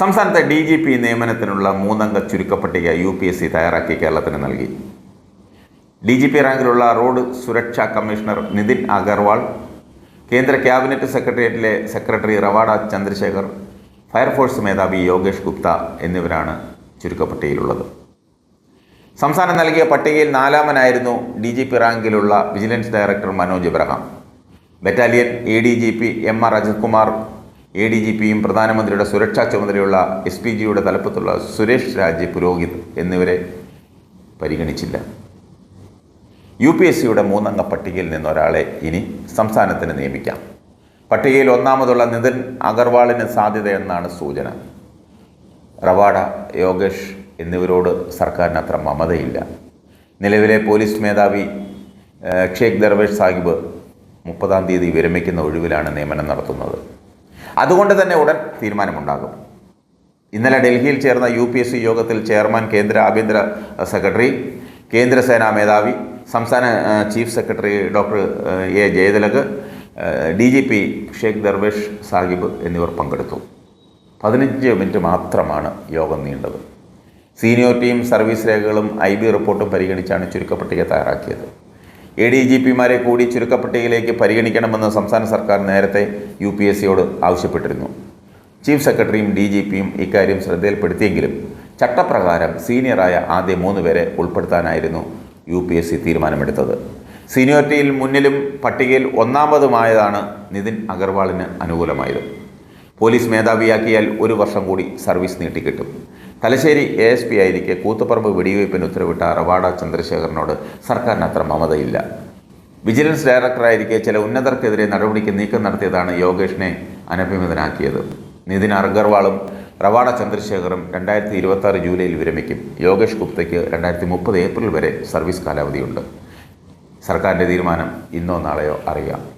സംസ്ഥാനത്തെ D G P നിയമനത്തിനുള്ള മൂന്നംഗ ചുരുക്കപ്പട്ടിക യു പി എസ് സി തയ്യാറാക്കി കേരളത്തിന് നൽകി. ഡി ജി പി റാങ്കിലുള്ള റോഡ് സുരക്ഷാ കമ്മീഷണർ നിതിൻ അഗർവാൾ കേന്ദ്ര cabinet സെക്രട്ടേറിയറ്റിലെ secretary Ravada Chandrasekhar fire force മേധാവി യോഗേഷ് ഗുപ്ത എന്നിവരാണ് ചുരുക്കപ്പട്ടികയിലുള്ളത്. സംസ്ഥാനം നൽകിയ പട്ടികയിൽ നാലാമനായിരുന്നു ഡി ജി പി റാങ്കിലുള്ള vigilance director Manoj Abraham battalion A D G P M R Ajithkumar A D G പിയും പ്രധാനമന്ത്രിയുടെ സുരക്ഷാ ചുമതലയുള്ള എസ് പി ജിയുടെ തലപ്പത്തുള്ള സുരേഷ് രാജ് പുരോഹിത് എന്നിവരെ പരിഗണിച്ചില്ല. യു പി എസ് സിയുടെ മൂന്നംഗ പട്ടികയിൽ നിന്നൊരാളെ ഇനി സംസ്ഥാനത്തിന് നിയമിക്കാം. പട്ടികയിൽ ഒന്നാമതുള്ള നിതിൻ അഗർവാളിന് സാധ്യതയെന്നാണ് സൂചന. റവാഡ യോഗേഷ് എന്നിവരോട് സർക്കാരിന് അത്ര മമതയില്ല. നിലവിലെ പോലീസ് മേധാവി ഷേഖ് ദർവേഷ് സാഹിബ് മുപ്പതാം തീയതി വിരമിക്കുന്ന ഒഴിവിലാണ് നിയമനം നടത്തുന്നത്. അതുകൊണ്ട് തന്നെ ഉടൻ തീരുമാനമുണ്ടാകും. ഇന്നലെ ഡൽഹിയിൽ ചേർന്ന യു പി എസ് സി യോഗത്തിൽ ചെയർമാൻ കേന്ദ്ര ആഭ്യന്തര സെക്രട്ടറി കേന്ദ്രസേനാ മേധാവി സംസ്ഥാന chief secretary doctor A Jayathilak D G P Sheikh Darvesh Sahib എന്നിവർ പങ്കെടുത്തു. പതിനഞ്ച് മിനിറ്റ് മാത്രമാണ് യോഗം നീണ്ടത്. സീനിയോറിറ്റിയും സർവീസ് രേഖകളും ഐ ബി റിപ്പോർട്ടും പരിഗണിച്ചാണ് ചുരുക്കപ്പട്ടിക തയ്യാറാക്കിയത്. എ ഡി ജി പിമാരെ കൂടി ചുരുക്കപ്പട്ടികയിലേക്ക് പരിഗണിക്കണമെന്ന് സംസ്ഥാന സർക്കാർ നേരത്തെ യു പി എസ് സിയോട് ആവശ്യപ്പെട്ടിരുന്നു. ചീഫ് സെക്രട്ടറിയും ഡി ജി പിയും ഇക്കാര്യം ശ്രദ്ധയിൽപ്പെടുത്തിയെങ്കിലും ചട്ടപ്രകാരം സീനിയറായ ആദ്യ മൂന്ന് പേരെ ഉൾപ്പെടുത്താനായിരുന്നു യു പി എസ് സി തീരുമാനമെടുത്തത്. സീനിയോറിറ്റിയിൽ മുന്നിലും പട്ടികയിൽ ഒന്നാമതുമായതാണ് നിതിൻ അഗർവാളിന് അനുകൂലമായത്. പോലീസ് മേധാവിയാക്കിയാൽ ഒരു വർഷം കൂടി സർവീസ് നീട്ടിക്കിട്ടും. തലശ്ശേരി എ എസ് പി ആയിരിക്കെ കൂത്തുപറമ്പ് വെടിവയ്പ്പിന് ഉത്തരവിട്ട റവാഡ ചന്ദ്രശേഖരനോട് സർക്കാരിന് അത്ര മമതയില്ല. വിജിലൻസ് ഡയറക്ടറായിരിക്കെ ചില ഉന്നതർക്കെതിരെ നടപടിക്ക് നീക്കം നടത്തിയതാണ് യോഗേഷിനെ അനഭിമിതനാക്കിയത്. നിതിൻ അഗർവാളും റവാഡ ചന്ദ്രശേഖറും രണ്ടായിരത്തി ഇരുപത്തി ആറ് ജൂലൈയിൽ വിരമിക്കും. യോഗേഷ് ഗുപ്തയ്ക്ക് രണ്ടായിരത്തി മുപ്പത് ഏപ്രിൽ വരെ സർവീസ് കാലാവധിയുണ്ട്. സർക്കാരിന്റെ തീരുമാനം ഇന്നോ നാളെയോ അറിയാം.